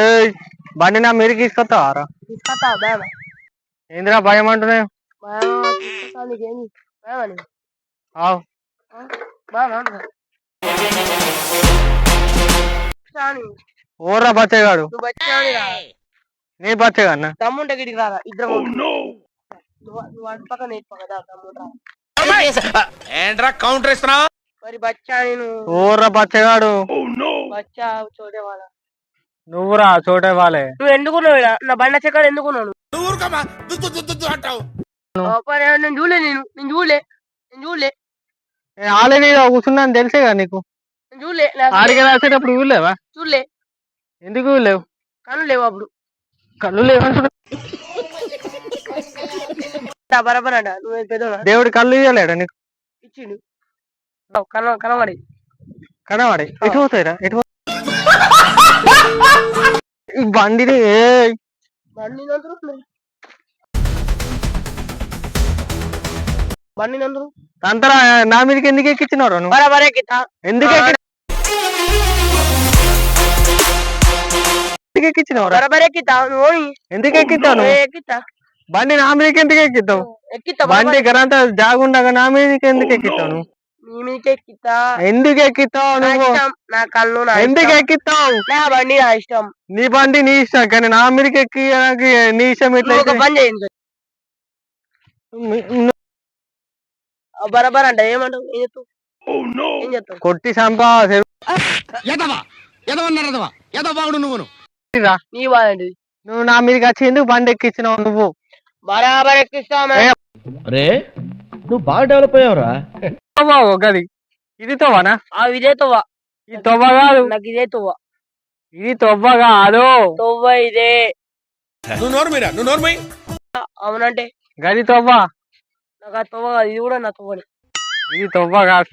ఏయ్, బండి నా మీరు తీసుకొస్తావారా తీసుకొస్తా భయం ఏందిరా భయం అంటున్నావు? ఊర్రా బచ్చగాడు. నీ బచ్చగాన్న తమ్ముంటే గిడికి రారా ఇద్దరం నువ్వు నువ్వు అటు పక్క నేను పక్క దా తమ్ముడు. రా. ఏంట్రా కౌంటర్ ఇస్తున్నావు? మరి బచ్చా నేను ఊర్రా బచ్చగాడు. బచ్చా చూడేవాళ్ళ నువ్వురా చోటే వాళ్ళే. నువ్వు ఎందుకున్నావు ఈడ? నా బండ చెక్కడ ఎందుకున్నావు నువ్వు? ఓపరే, నేను చూడలే నేను. నేను చూడలే. నేను చూడలే. ఆల్రెడీ కూర్చున్నాను తెలిసే కదా నీకు? నేను చూడలే. నాకు ఆడికి రాసేటప్పుడు చూడలేవా? చూడలే. ఎందుకు చూడలేవు? కళ్ళు లేవు అప్పుడు. కళ్ళు బరాబర్ అంట. నువ్వు దేవుడి కళ్ళు ఇవ్వలేడా నీకు? ఇచ్చిండు. కన కనబడి కనవాడే. ఎటు పోతాయిరా? ఎటు బండిని ఏయ్, బండి నందరు బండి నందరు అంతరా నా మీదకి ఎందుకు ఎక్కించినారు నువ్వు? బరాబరే ఎందుకు ఎందుకు ఎక్కించినావురా బరాబరే పోయి. ఎందుకు నువ్వు? ఎక్కిత్తా బండి నా మీదకి ఎందుకు ఎక్కిత్తా బండి. గరంతా జాగుండగా నా మీదకి ఎందుకు ఎక్కిస్తావు నువ్వు ఎందుకు ఎక్కిస్తావు నా నువ్వు? నా కళ్ళు నా ఎందుకు. ఎక్కిస్తావు నా బండి నా ఇష్టం. నీ బండి నీ ఇష్టం. కానీ నా మీదకి ఎక్కి నీ ఇష్టం ఎట్లా నువ్వు ఒక? పని చేయండి బరాబర్ అంట. ఏమంటావు? ఏం చెప్తావు? ఏం చెప్తావు? కొట్టి సంపా ఎదవా ఎదవన్నారు ఎదవా ఎదవాడు నువ్వును నీ బాధండి నువ్వు నా మీదకి వచ్చి ఎందుకు బండి ఎక్కించినావు నువ్వు? బరాబర్ ఎక్కిస్తా ఏ, రే నువ్వు బాగా డెవలప్ అయ్యావురా. తవ్వ ఇది తవ్వనా? ఆ ఇదే తొవ్వ. ఇది తవ్వ కాదు. నాకు ఇదే తొవ్వ. ఇది తవ్వ కాదు. తొవ్వ ఇదే. నువ్వు నోరు మీరా? నువ్వు నోరు మై అవునంటే. గది తవ్వ? నాకు ఆ తొవ్వ కాదు, ఇది కూడా నా తొవ్వని. ఇది తవ్వ కాదు.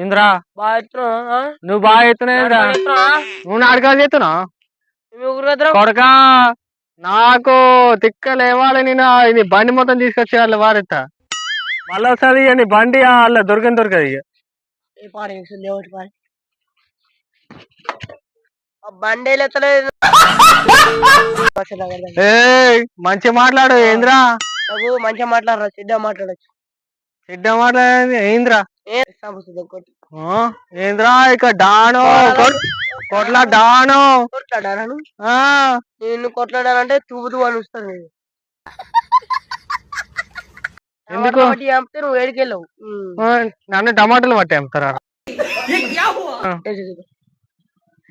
ఏంద్రా? బాగా ఎత్తున్నా నువ్వు బాగా ఎత్తున్నావురా నువ్వు నాటకాలు కదరా కొడకా. నాకు తిక్క లేవాలి నా ఇది బండి మొత్తం తీసుకొచ్చి వాళ్ళు వారెత్తా. మళ్ళీ వస్తుంది అని బండి వాళ్ళ దొరకని దొరకదు ఇక ఏ పాడే పాడే. ఆ. ఏయ్ మంచి మాట్లాడు ఏంద్రా? నాకు మంచిగా మాట్లాడరా సిద్ధ మాట్లాడచ్చు. సిద్ధ మాట్లాడేది ఏంద్రా? ఆ, ఏంద్రా ఇక డాను కొట్- కొట్ల డాను. కొట్లాడాను ఆ. నిన్ను కొట్లాడాలంటే తూబుతూ అని వస్తాను నేను ఎందుకు? నువ్వు ఏడికెళ్ళవు. నన్ను టమాటాలు పట్టి అమ్ముతారా?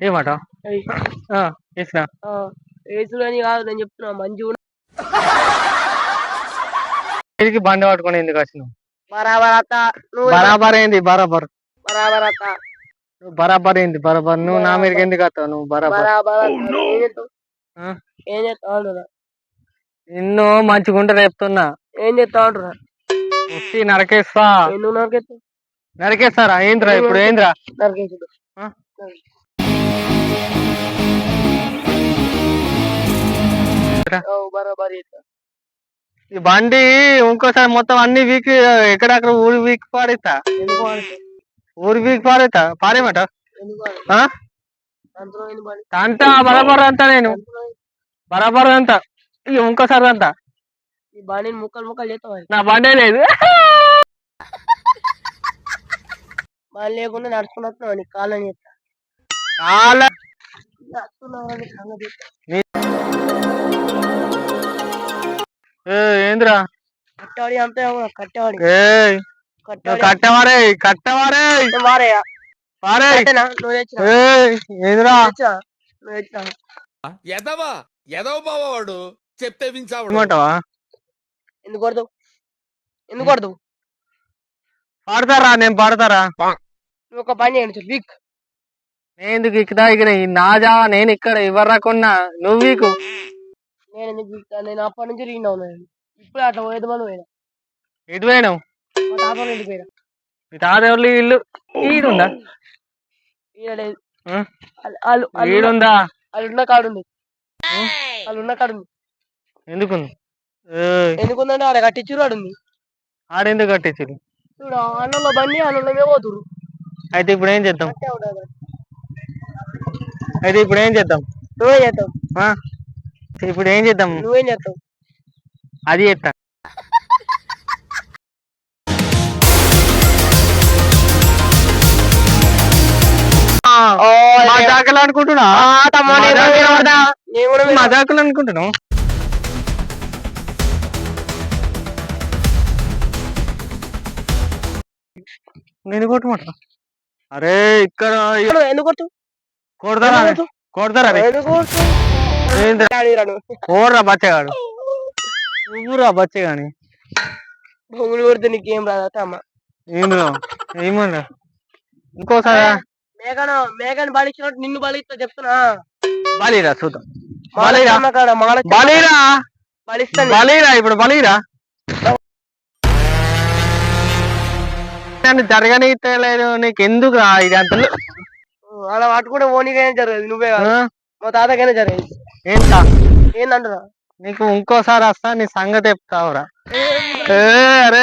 ఏమాట ఇచ్చిన ఏసుడు అని కాదు నేను చెప్తున్నా మంచి వీడికి బండి పట్టుకొని ఎందుకు వచ్చినావు? బరాబర్ అత్త నువ్వు బరాబర్ ఏంది బరాబర్? బరాబర్ అత్త. నువ్వు బరాబర్ ఏంది బరాబర్? నువ్వు నా మీదకి ఎందుకు వస్తావు? నువ్వు బరాబర్. అత్త. ఏం చేస్తావు? నిన్ను మంచిగుంట రేపుతున్నా ఏం చేస్తావు అంటున్నా? ఉత్తి నరకేస్తా. ఎందుకు నరికేస్తారా? ఏంద్రా ఇప్పుడు? ఏంద్రా? నరికేసుడు. బరాబర్ ఈ బండి ఇంకోసారి మొత్తం అన్ని వీక్ ఎక్కడక్కడ ఊరి వీక్ పాడేస్తా? ఊరి వీక్ పాడేస్తా? పని? అంతా బరాబర్ అంతా నేను. బరాబర్ అంతా. ఇక ఇంకోసారి అంతా. ఈ బాణీని ముక్కలు ముక్కలు చేస్తావు నా బండే లేదు. బాణీ లేకుండా నడుచుకుని వస్తున్నావు నీ కాళ్ళని చెప్తా. ఏ, ఏందిరా? కట్టవాడి అంతే కట్టవాడి. కట్టవారే కట్టవారే వారే ఏందిరా? ఎదవా? ఎదవ బావాడు చెప్తే వించావాడు. ఏమంటావా ఎందుకు కొడతావు ఎందుకు కొడతావు పాడతారా? నేను పాడతారా? నువ్వు ఒక పని చేయండి వీక్ నేను ఎందుకు ఇక్కడ ఇక్కడ ఈ నా జావా నేను ఇక్కడ ఎవరు రాకున్నా నువ్వు వీకు. నేను ఎందుకు వీక్ నేను అప్పటి నుంచి రీడ్ ఉన్నాను ఇప్పుడు అట్లా పోయేది మనం పోయినా. ఎటు పోయినావు? మా తాత వాళ్ళ ఇంటికి పోయినా. మీ తాతెవరి ఇల్లు? ఈడుందా ఈడ లేదు? వాళ్ళు- ఈడుందా వాళ్ళు ఉన్న కాడు ఉంది? వాళ్ళు ఉన్న కాడు ఉంది ఎందుకు ఏయ్, ఎందుకుందంటే ఆడ కట్టించురు ఆడు ఉంది ఆడెందుకు కట్టించారు చూడు అన్నంలో బండి అన్నంలో పోతురు అయితే ఇప్పుడు ఏం చేద్దాం? అయితే ఇప్పుడు ఏం చేద్దాం? నువ్వేం ఆ? ఇప్పుడు ఏం చేద్దాం? నువ్వేం చేస్తావు? అది చేస్తా. మజాకులు అనుకుంటున్నా. మజాకులు అనుకుంటున్నావు? నేను కొట్టమాట? అరే ఇక్కడ ఎందుకు కొట్టు? కొడతారా బచ్చగాడు. నువ్వురా బచ్చగాని. బొంగులు కొడితే నీకేం రాదా తమ్మ ఏంద్రా ఏమన్నా? ఇంకోసారి? మేఘను మేఘను బలిచ్చినట్టు నిన్ను బలిస్తా చెప్తున్నా. బాలీరా చూద్దాం. బలిరా? బలీరా? బలిస్తా. బలీరా ఇప్పుడు బలీరా? నన్ను జరగనిస్తలేదు నీకు ఎందుకు రా ఇది అంత అలా పట్టుకుంటే ఓనికైనా జరగదు నువ్వే కాదు. మా తాతకైనా జరగదు. ఏంటా? ఏందంటారా నీకు ఇంకోసారి వస్తా నీ సంగతి చెప్తావురా. ఏ, అరే